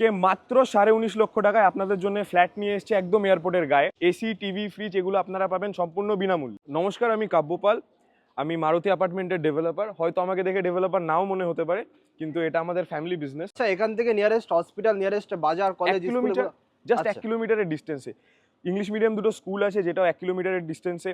কে মাত্র সাড়ে উনিশ লক্ষ টাকায় আপনাদের জন্য ফ্ল্যাট নিয়ে এসেছে একদম এয়ারপোর্টের গায়ে। এসি টিভি ফ্রিজ এগুলো আপনারা পাবেন সম্পূর্ণ বিনামূল্যে। নমস্কার আমি কাব্যপাল। আমি মারুতি অ্যাপার্টমেন্টের ডেভেলপার হয়তো আমাকে দেখে ডেভেলপার নাও মনে হতে পারে কিন্তু এটা আমাদের ফ্যামিলি বিজনেস আচ্ছা এখান থেকে নিয়ারেস্ট হসপিটাল নিয়ারেস্ট বাজার কলেজ কিলোমিটার জাস্ট এক আচ্ছা। কিলোমিটারের ডিস্টেন্সে ইংলিশ মিডিয়াম দুটো স্কুল আছে যেটাও এক কিলোমিটারের ডিস্টেন্সে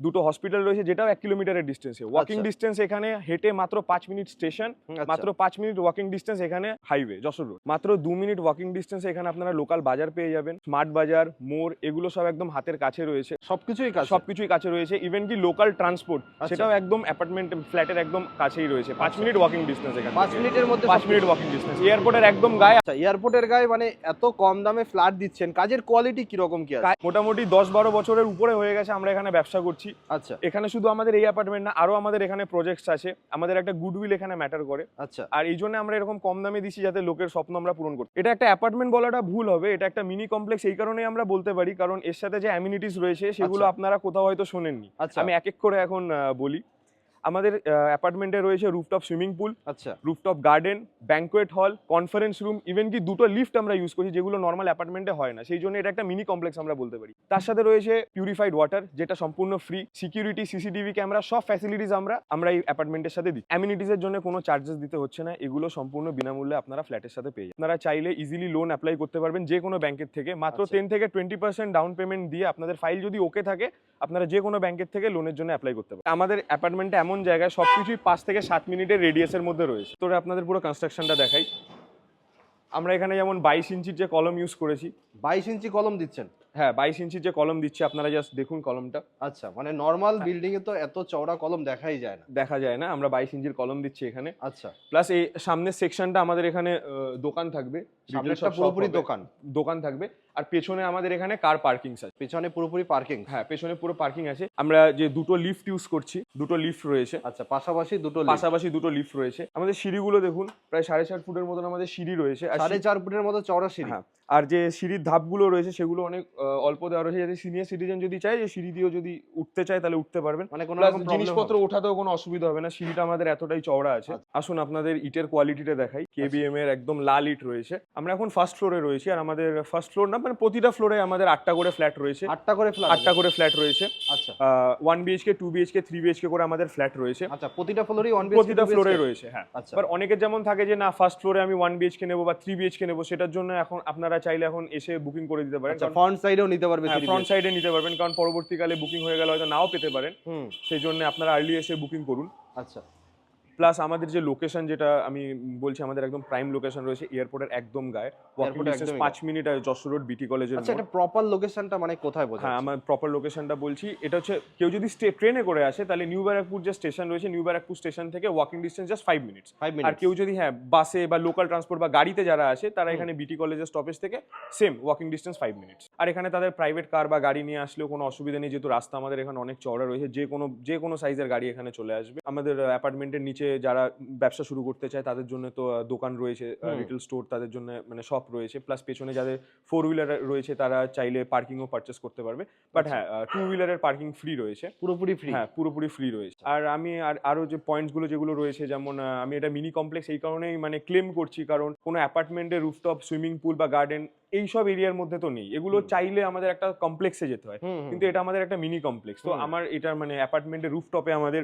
দুটো হসপিটাল রয়েছে যেটাও এক কিলোমিটারের ডিস্টেন্সে ওয়াকিং আচ্ছা। ডিস্টেন্স এখানে হেঁটে মাত্র পাঁচ মিনিট স্টেশন মাত্র পাঁচ মিনিট ওয়াকিং ডিস্টেন্স এখানে হাইওয়ে যশোর রোড মাত্র দু মিনিট ওয়াকিং ডিস্টেন্স এখানে আপনারা লোকাল বাজার পেয়ে যাবেন। স্মার্ট বাজার মোড় এগুলো সব একদম হাতের কাছে রয়েছে। সবকিছুই সবকিছুই কাছে রয়েছে। ইভেন কি লোকাল ট্রান্সপোর্ট আচ্ছা। সেটাও একদম অ্যাপার্টমেন্ট ফ্ল্যাটের একদম কাছেই রয়েছে। পাঁচ আচ্ছা। মিনিট ওয়াকিং ডিস্টেন্স এখানে পাঁচ মিনিটের মধ্যে পাঁচ মিনিট ওয়াকিং ডিস্টেন্স এয়ারপোর্টের একদম গায়ে আচ্ছা এয়ারপোর্টের গায়ে মানে এত কম দামে ফ্ল্যাট দিচ্ছেন। কাজের কোয়ালিটি কীরকম কি আছে? মোটামুটি দশ বারো বছরের উপরে হয়ে গেছে। আমরা এখানে ব্যবসা করছি। আচ্ছা। এখানে শুধু আমাদের এই অ্যাপার্টমেন্ট না আরও আমাদের এখানে প্রজেক্টস আছে। আমাদের একটা গুডউইল এখানে ম্যাটার করে। আচ্ছা। আর এই জন্য আমরা এরকম কম দামে দিচ্ছি যাতে লোকের স্বপ্ন আমরা পূরণ করি এটা একটা অ্যাপার্টমেন্ট বলাটা ভুল হবে এটা একটা মিনি কমপ্লেক্স এই কারণেই আমরা বলতে পারি। কারণ এর সাথে যে অ্যামিনিটিস রয়েছে সেগুলো আচ্ছা। আপনারা কোথাও হয়তো শোনেননি। আচ্ছা। আমি এক এক করে এখন বলি। আমাদের অ্যাপার্টমেন্টে রয়েছে রুফটপ সুইমিং পুল আচ্ছা। Rooftop garden banquet hall conference room even কি দুটো লিফট আমরা ইউজ করি যেগুলো নর্মাল অ্যাপার্টমেন্টে হয় না। সেই জন্য এটা একটা মিনি কমপ্লেক্স আমরা বলতে পারি। তার সাথে রয়েছে পিউরিফাইড ওয়াটার যেটা সম্পূর্ণ ফ্রি সিকিউরিটি সিসিটিভি ক্যামেরা সব ফ্যাসিলিটিস আমরা আমরা এই অ্যাপার্টমেন্টের সাথে দিই অ্যামিনিটিসের জন্য কোনো চার্জেস দিতে হচ্ছে না এগুলো সম্পূর্ণ বিনামূল্যে আপনারা ফ্ল্যাটের সাথে পেয়ে। আপনারা চাইলে ইজিলি লোন অ্যাপ্লাই করতে পারবেন যে কোনো ব্যাংকের থেকে। মাত্র আচ্ছা। টেন থেকে টোয়েন্টি পার্সেন্ট ডাউন পেমেন্ট দিয়ে আপনাদের ফাইল যদি ওকে থাকে আপনারা যে কোনো ব্যাংকের থেকে লোনের জন্য অ্যাপ্লাই করতে পারেন আমাদের অ্যাপার্টমেন্টে এমন জায়গায় সবকিছুই পাঁচ থেকে সাত মিনিটের রেডিয়াসের মধ্যে রয়েছে। তোরা আপনাদের পুরো কনস্ট্রাকশনটা দেখাই। আমরা এখানে যেমন বাইশ ইঞ্চির যে কলম ইউজ করেছি। বাইশ ইঞ্চি কলম দিচ্ছেন। হ্যাঁ বাইশ ইঞ্চির যে কলম দিচ্ছি আপনারা জাস্ট দেখুন কলমটা। আচ্ছা মানে নর্মাল বিল্ডিং এ তো এত চওড়া কলম দেখাই যায় না। দেখা যায় না আমরা বাইশ ইঞ্চির কলম দিচ্ছি এখানে। আচ্ছা। প্লাস এই সামনের সেকশনটা আমাদের এখানে দোকান থাকবে। সামনেটা পুরোপুরি দোকান। দোকান থাকবে। আর পেছনে আমাদের এখানে কার পার্কিং আছে। পেছনে পুরোপুরি পার্কিং হ্যাঁ পেছনে পুরো পার্কিং আছে। আমরা যে দুটো লিফট ইউজ করছি দুটো লিফট রয়েছে। আচ্ছা পাশাপাশি দুটো। পাশাপাশি দুটো লিফট রয়েছে। আমাদের সিঁড়িগুলো দেখুন প্রায় সাড়ে চার ফুটের মতন আমাদের সিঁড়ি রয়েছে। আর সাড়ে চার ফুটের মতো চওড়া সিঁড়ি। হ্যাঁ আর যে সিঁড়ির ধাপগুলো রয়েছে সেগুলো অনেক অল্প দেওয়া রয়েছে। যাতে সিনিয়র সিটিজেন যদি চায় যে সিঁড়ি দিয়েও যদি উঠতে চায় তাহলে উঠতে পারবেন। মানে কোনো জিনিসপত্র ওঠাতেও কোনো অসুবিধা হবে না। সিঁড়িটা আমাদের এতটাই চওড়া আছে। আচ্ছা। আসুন আপনাদের ইটের কোয়ালিটিটা দেখাই। কেবিএম এর একদম লাল ইট রয়েছে। আমরা এখন ফার্স্ট ফ্লোরে রয়েছি। আর আমাদের ফার্স্ট ফ্লোর না মানে প্রতিটা ফ্লোরে আমাদের আটটা করে ফ্ল্যাট রয়েছে। আটটা করে ফ্ল্যাট আটটা করে ফ্ল্যাট রয়েছে। আচ্ছা। One BHK two BHK three BHK করে আমাদের ফ্ল্যাট রয়েছে। আচ্ছা প্রতিটা ফ্লোরই ওয়ান প্রতিটা ফ্লোরে রয়েছে হ্যাঁ। আচ্ছা। অনেকের যেমন থাকে যে না ফার্স্ট ফ্লোরে আমি ওয়ান বিএইচকে নেব বা থ্রি বিএইচকে নেব সেটার জন্য এখন আপনারা চাইলে এখন এসে বুকিং করে দিতে পারেন। আচ্ছা ফ্রন্ট সাইডেও নিতে পারবে ফ্রন্ট সাইডে নিতে পারবেন কারণ পরবর্তীকালে বুকিং হয়ে গেলে হয়তো নাও পেতে পারেন। সেই জন্য আপনারা আর্লি এসে বুকিং করুন। আচ্ছা। প্লাস আমাদের যে লোকেশন যেটা আমি বলছি আমাদের একদম প্রাইম লোকেশন রয়েছে এয়ারপোর্টের একদম গায়ে। পাঁচ মিনিট আর যশোর রোড বিটি কলেজের আচ্ছা এটা প্রপার লোকেশনটা মানে কোথায় বোঝা হ্যাঁ আমার প্রপার লোকেশনটা বলছি এটা হচ্ছে কেউ যদি ট্রেনে করে আসে তাহলে নিউ ব্যারাকপুর যে স্টেশন রয়েছে নিউ ব্যারাকপুর স্টেশন থেকে walking distance just five minutes five আর মিনিট কেউ যদি হ্যাঁ বাসে বা লোকাল ট্রান্সপোর্ট বা গাড়িতে যারা আসে তারা এখানে বিটি কলেজের স্টপেজ থেকে same walking distance five minutes আর এখানে তাদের প্রাইভেট কার বা গাড়ি নিয়ে আসলেও কোনো অসুবিধা নেই যেহেতু রাস্তা আমাদের এখানে অনেক চওড়া রয়েছে যে কোনো যে কোনো সাইজের গাড়ি এখানে চলে আসবে। আমাদের অ্যাপার্টমেন্টের নিচে যারা ব্যবসা শুরু করতে চায় তাদের জন্য তো দোকান রয়েছে। রিটেল স্টোর তাদের জন্য মানে শপ রয়েছে। প্লাস পেছনে যাদের ফোর হুইলার রয়েছে তারা চাইলে পার্কিংও পারচেস করতে পারবে। বাট আচ্ছা। হ্যাঁ টু হুইলারের পার্কিং ফ্রি রয়েছে। পুরোপুরি ফ্রি হ্যাঁ পুরোপুরি ফ্রি রয়েছে। আর আমি আর আরও যে পয়েন্টসগুলো যেগুলো রয়েছে যেমন আমি এটা মিনি কমপ্লেক্স এই কারণেই মানে ক্লেম করছি কারণ কোনো অ্যাপার্টমেন্টের রুফটপ সুইমিং পুল বা গার্ডেন এই সব এরিয়ার মধ্যে তো নেই। এগুলো চাইলে আমাদের একটা কমপ্লেক্সে যেতে হয়। কিন্তু এটা আমাদের একটা মিনি কমপ্লেক্স তো আমার এটার মানে অ্যাপার্টমেন্টের রুফটপে আমাদের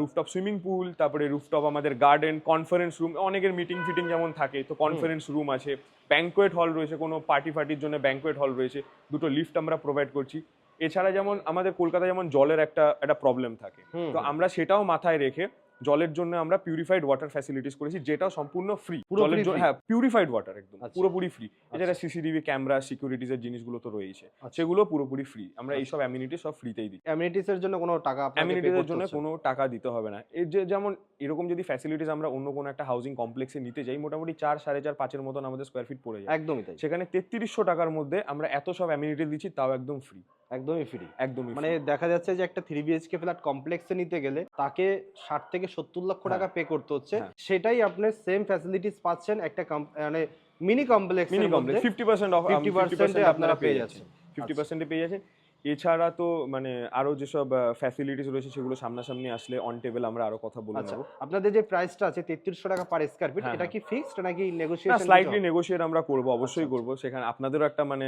রুফটপ সুইমিং পুল তারপরে রুফটপ আমাদের গার্ডেন কনফারেন্স রুম অনেকের মিটিং ফিটিং যেমন থাকে তো কনফারেন্স রুম আছে ব্যাঙ্কোয়েট হল রয়েছে কোনো পার্টি ফার্টির জন্য ব্যাঙ্কোয়েট হল রয়েছে দুটো লিফট আমরা প্রোভাইড করছি। এছাড়া যেমন আমাদের কলকাতায় যেমন জলের একটা একটা প্রবলেম থাকে। তো আমরা সেটাও মাথায় রেখে জলের জন্য আমরা পিউরিফাইড ওয়াটার ফ্যাসিলিটিস করেছি যেটা সম্পূর্ণ ফ্রি জলের জন্য হ্যাঁ পিউরিফাইড ওয়াটার একদম আচ্ছা। পুরোপুরি ফ্রি এছাড়া সিসিটিভি ক্যামেরা সিকিউরিটিস এর জিনিসগুলো তো রয়েছে আচ্ছা। সেগুলো পুরোপুরি ফ্রি আমরা আচ্ছা। এইসব অ্যামিনিটি সব ফ্রিতেই দিই। অ্যামিনিটিস এর জন্য কোনো টাকা pay অ্যামিনিটিজের জন্য কোনো টাকা দিতে হবে না। এর যে যেমন এরকম যদি ফ্যাসিলিটিস আমরা অন্য কোনো একটা হাউজিং কমপ্লেক্সে নিতে যাই মোটামুটি চার সাড়ে চার পাঁচের মতন আমাদের স্কোয়ার ফিট পড়ে যায়। একদমই তাই। সেখানে তেত্রিশশো টাকার মধ্যে আমরা এত সব অ্যামিনিটি দিচ্ছি তাও একদম ফ্রি একদমই ফ্রি একদমই মানে দেখা যাচ্ছে যে একটা থ্রি বিএইচকে ফ্ল্যাট কমপ্লেক্সে নিতে গেলে তাকে ষাট থেকে সত্তর লক্ষ হ্যাঁ। টাকা পে করতে হচ্ছে হ্যাঁ। সেটাই আপনি সেম ফ্যাসিলিটিস পাচ্ছেন একটা মানে mini complex mini complex fifty percent off fifty percent আপনারা পেয়ে যাচ্ছেন। ফিফটি পার্সেন্টে পেয়ে যাচ্ছেন এছাড়া তো মানে আরও যেসব ফ্যাসিলিটিস রয়েছে সেগুলো সামনাসামনি আসলে অন টেবিল আমরা আরও কথা বলে আচ্ছা নেব। আপনাদের যে প্রাইসটা আছে তেত্রিশশো টাকা পার স্কোয়ার ফিট এটা হ্যাঁ। কি ফিক্সড নাকি নেগোসিয়েশন স্লাইটলি নেগোশিয়েট আমরা করব অবশ্যই আচ্ছা, করব। সেখানে আপনাদেরও একটা মানে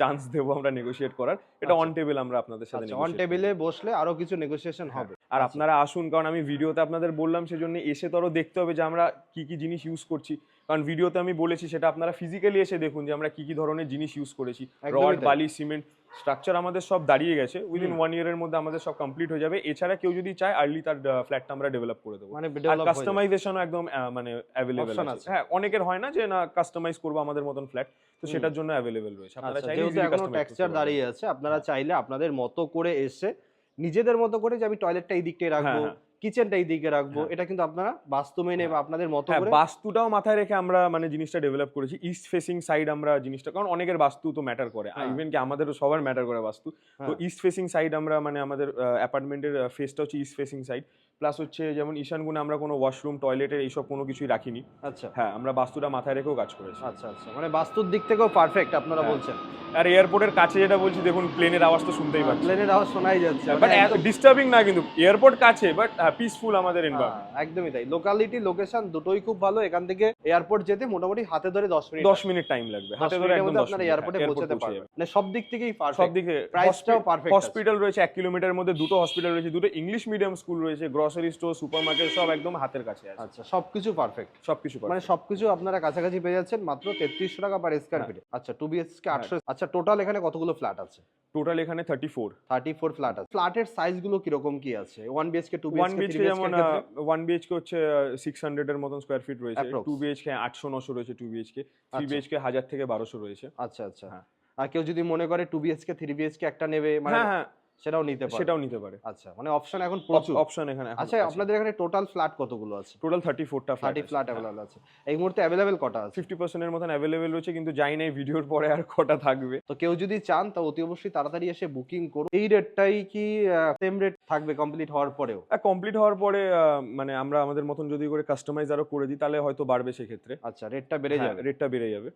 চান্স দেবো আমরা নেগোশিয়েট করার। এটা আচ্ছা। অন টেবিল আমরা আপনাদের সাথে আচ্ছা অন টেবিলে বসলে আরও কিছু নেগোসিয়েশন হ্যাঁ, হবে। আর আচ্ছা। আপনারা আসুন কারণ আমি ভিডিওতে আপনাদের বললাম সেজন্য এসে তো আরও দেখতে হবে যে আমরা কি কি জিনিস ইউজ করছি। কারণ ভিডিওতে আমি বলেছি সেটা আপনারা ফিজিক্যালি এসে দেখুন যে আমরা কি কি ধরনের জিনিস ইউজ করেছি। রড বালি সিমেন্ট স্ট্রাকচার আমাদের সব দাঁড়িয়ে গেছে উইদিন। ওয়ান ইয়ারের মধ্যে আমাদের সব কমপ্লিট হয়ে যাবে এছাড়া কেউ যদি চায় আর্লি তার ফ্ল্যাটটা আমরা ডেভেলপ করে দেবো মানে হয়ে। কাস্টমাইজেশনও একদম মানে অ্যাভেলেবেল আছে। হ্যাঁ অনেকের হয় না যে না কাস্টমাইজ করব আমাদের মতন ফ্ল্যাট তো সেটার জন্য অ্যাভেলেবেল রয়েছে আপনারা আচ্ছা চাইলে এখনও টেক্সচার দাঁড়িয়ে আছে আপনারা চাইলে আপনাদের মতো করে এসে নিজেদের মতো করে যে আমি টয়লেটটা এই দিকটাই রাখব হ্যাঁ। কিচেনটা এই দিকে রাখব হ্যাঁ। এটা কিন্তু আপনারা বাস্তু মেনে বা আপনাদের মতো হ্যাঁ করে বাস্তুটাও মাথায় রেখে আমরা মানে জিনিসটা ডেভেলপ করেছি ইস্ট ফেসিং সাইড আমরা জিনিসটা কারণ অনেকের বাস্তু তো ম্যাটার করে হ্যাঁ। ইভেন কি আমাদেরও সবার ম্যাটার করে বাস্তু তো হ্যাঁ। ইস্ট ফেসিং সাইড আমরা মানে আমাদের অ্যাপার্টমেন্টের ফেসটা হচ্ছে ইস্ট ফেসিং সাইড প্লাস হচ্ছে যেমন ঈশানগুনে আমরা কোনো ওয়াশরুম টয়লেটের এইসব কোনো কিছুই রাখিনি। আচ্ছা। হ্যাঁ আমরা বাস্তুটা মাথায় রেখেও কাজ করেছি। আচ্ছা আচ্ছা। মানে বাস্তুর দিক থেকেও পারফেক্ট আপনারা হ্যাঁ। বলছেন। আর এয়ারপোর্টের কাছে যেটা বলছি দেখুন প্লেনের আওয়াজ তো শুনতেই পাচ্ছি প্লেনের আওয়াজ শোনাই যাচ্ছে। বাট মানে ডিস্টার্বিং না কিন্তু এয়ারপোর্ট কাছে বাট পিসফুল আমাদের এনভায়রনমেন্ট হ্যাঁ, একদমই তাই। লোকালিটি লোকেশন দুটোই খুব ভালো। এখান থেকে এয়ারপোর্ট যেতে মোটামুটি হাতে ধরে দশ মিনিট দশ মিনিট টাইম লাগবে। হাতে ধরে একদম আপনারা এয়ারপোর্টে হ্যাঁ, পৌঁছাতে পারবেন। মানে সব দিক থেকেই সব পারফেক্ট দিকে প্রাইসটাও পারফেক্ট হসপিটাল রয়েছে এক কিলোমিটার মধ্যে দুটো হসপিটাল রয়েছে দুটো ইংলিশ মিডিয়াম স্কুল রয়েছে গ্রসারি স্টোর সুপার মার্কেট সব একদম হাতের কাছে আছে। আচ্ছা সবকিছু পারফেক্ট সবকিছু মানে সবকিছু আপনারা কাছাকাছি পেয়ে যাচ্ছেন মাত্র তেত্রিশশো টাকা পার স্কোয়ার হ্যাঁ। ফিট আচ্ছা টু বিএচকে আটশো আচ্ছা টোটাল এখানে কতগুলো ফ্ল্যাট আছে? টোটাল এখানে thirty four thirty four flat আছে। ফ্ল্যাটের সাইজগুলো কীরকম কি আছে? One BHK two one BHK BHK যেমন ওয়ান বিএচকে হচ্ছে সিক্স হান্ড্রেড এর মতন স্কোয়ার ফিট রয়েছে. টু বিএচকে আটশো নশো রয়েছে টু বিএচকে থ্রি। বিএচকে হাজার থেকে বারোশো রয়েছে। আচ্ছা আচ্ছা। হ্যাঁ। আর কেউ যদি মনে করে টু বিএচকে থ্রি বিএচকে একটা নেবে মানে হ্যাঁ হ্যাঁ। সেটাও নিতে পারে। সেটাও নিতে পারে। আচ্ছা মানে অপশন এখন প্রচুর। অপশন এখানে আচ্ছা আপনাদের এখানে টোটাল ফ্ল্যাট কতগুলো আছে? টোটাল থার্টি ফোরটা থার্টি ফ্ল্যাট অ্যাভেলেবল আছে। এই মুহূর্তে অ্যাভেলেবেল কটা আছে? ফিফটি পার্সেন্টের মতন অ্যাভেলেবেল রয়েছে কিন্তু যাই নাই ভিডিওর পরে আর কটা থাকবে। তো কেউ যদি চান তা অতি অবশ্যই তাড়াতাড়ি এসে বুকিং করুন। এই রেটটাই কি সেম রেট থাকবে কমপ্লিট হওয়ার পরেও? কমপ্লিট হওয়ার পরে মানে আমরা আমাদের মতন যদি করে কাস্টমাইজ আরও করে দিই তাহলে হয়তো বাড়বে সেক্ষেত্রে। আচ্ছা রেটটা বেড়ে হ্যাঁ, যাবে। রেটটা বেড়ে যাবে।